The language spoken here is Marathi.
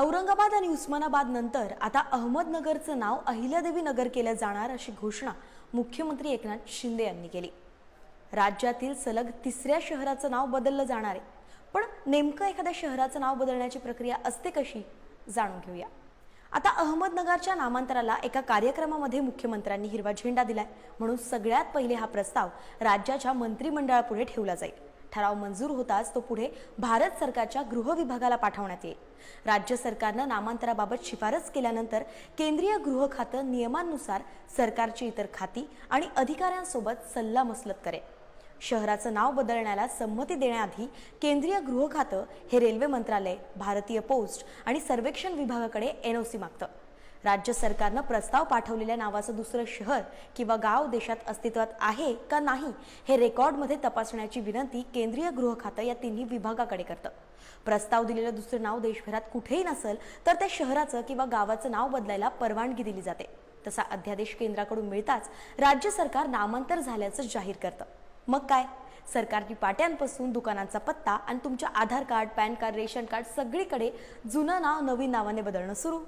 औरंगाबाद आणि उस्मानाबाद नंतर आता अहमदनगरचं नाव अहिल्यादेवी नगर केलं जाणार अशी घोषणा मुख्यमंत्री एकनाथ शिंदे यांनी केली. राज्यातील सलग तिसऱ्या शहराचं नाव बदललं जाणार आहे. पण नेमकं एखाद्या शहराचं नाव बदलण्याची प्रक्रिया असते कशी जाणून घेऊया. आता अहमदनगरच्या नामांतराला एका कार्यक्रमामध्ये मुख्यमंत्र्यांनी हिरवा झेंडा दिलाय म्हणून सगळ्यात पहिले हा प्रस्ताव राज्याच्या मंत्रिमंडळापुढे ठेवला जाईल. ठराव मंजूर होताच तो पुढे भारत सरकारच्या गृह विभागाला पाठवण्यात येईल. राज्य सरकारनं नामांतराबाबत शिफारस केल्यानंतर केंद्रीय गृह खातं नियमांनुसार सरकारची इतर खाती आणि अधिकाऱ्यांसोबत सल्लामसलत करेल. शहराचं नाव बदलण्याला संमती देण्याआधी केंद्रीय गृह खातं हे रेल्वे मंत्रालय भारतीय पोस्ट आणि सर्वेक्षण विभागाकडे एनओसी मागतं. राज्य सरकारनं प्रस्ताव पाठवलेल्या नावाचं दुसरं शहर किंवा गाव देशात अस्तित्वात आहे का नाही हे रेकॉर्डमध्ये तपासण्याची विनंती केंद्रीय गृह खातं या तिन्ही विभागाकडे करतं. प्रस्ताव दिलेलं दुसरं नाव देशभरात कुठेही नसेल तर त्या शहराचं किंवा गावाचं नाव बदलायला परवानगी दिली जाते. तसा अध्यादेश केंद्राकडून मिळताच राज्य सरकार नामांतर झाल्याचं जाहीर करतं. मग काय? सरकारची पाट्यांपासून दुकानांचा पत्ता आणि तुमच्या Aadhaar card PAN card ration card सगळीकडे जुनं नाव नवीन नावाने बदलणं सुरू.